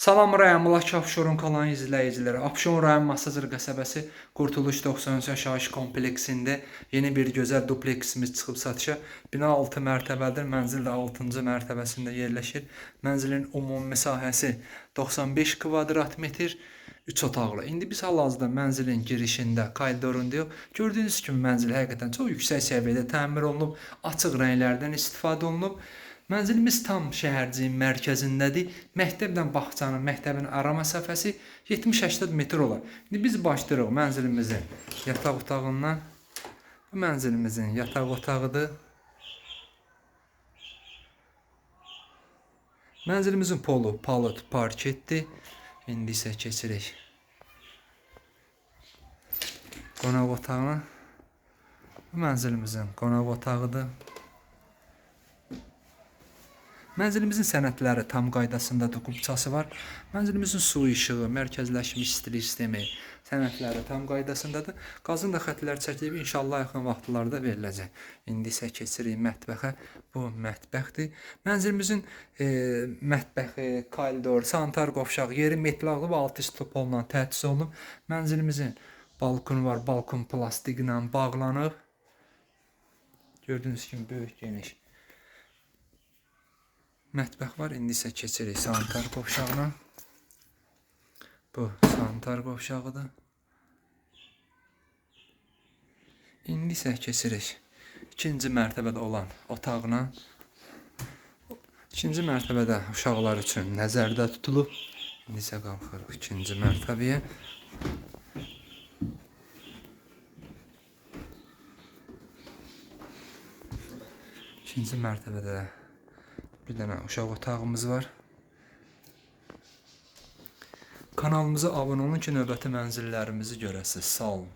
Salam rayon Mulak Abşeron kanalının izləyiciləri. Abşeron rayon Masazır qəsəbəsi Qurtuluş 93 yaşayış kompleksində yeni bir gözəl dupleksimiz çıxıb satışa. Bina 6 mərtəbədir. Mənzil də 6-cı mərtəbəsində yerləşir. Mənzilin ümumi məsahəsi 95 kvadrat metr. 3 otaqlı. İndi biz hal-hazırda mənzilin girişində, koridorundayıq. Gördüyünüz kimi mənzil həqiqətən çox yüksək səviyyədə təmir olunub, açıq rənglərdən istifadə olunub. Mənzilimiz tam şəhərciyin mərkəzindədir. Məktəblə bağçanın, məktəbin ara məsafəsi 70-80 metr olar. İndi biz başlayırıq mənzilimizin yataq otağından. Bu mənzilimizin yataq otağıdır. Mənzilimizin polu palıd parketdir. İndi isə keçirik qonaq otağına. Bu mənzilimizin qonaq otağıdır. Mənzilimizin sənədləri tam qaydasındadır, qubçası var. Mənzilimizin su işığı, mərkəzləşmiş istilik sistemi, sənədləri tam qaydasındadır. Qazın da xətlər çəkilib, inşallah yaxın vaxtlarda veriləcək. İndi isə keçirik mətbəxə. Bu mətbəxdir. Mənzilimizin e, mətbəxi, koridor, sanitar qovşaq, yeri metlaqlı və altı üstü polla təchiz olunub. Mənzilimizin balkonu var, balkon plastiklə bağlanıb. Gördüyünüz kimi böyük geniş. Mətbəx var. İndi isə keçirik sanitar qovşağına. Bu sanitar qovşağıdır. İndi isə keçirik ikinci mərtəbədə olan otağına. İkinci mərtəbədə uşaqlar üçün nəzərdə tutulub. İndi isə qalxırıq ikinci mərtəbəyə. İkinci mərtəbədə bir dənə uşaq otağımız var. Kanalımıza abunə olun ki, növbəti mənzillərimizi görəsiniz. Sağ olun.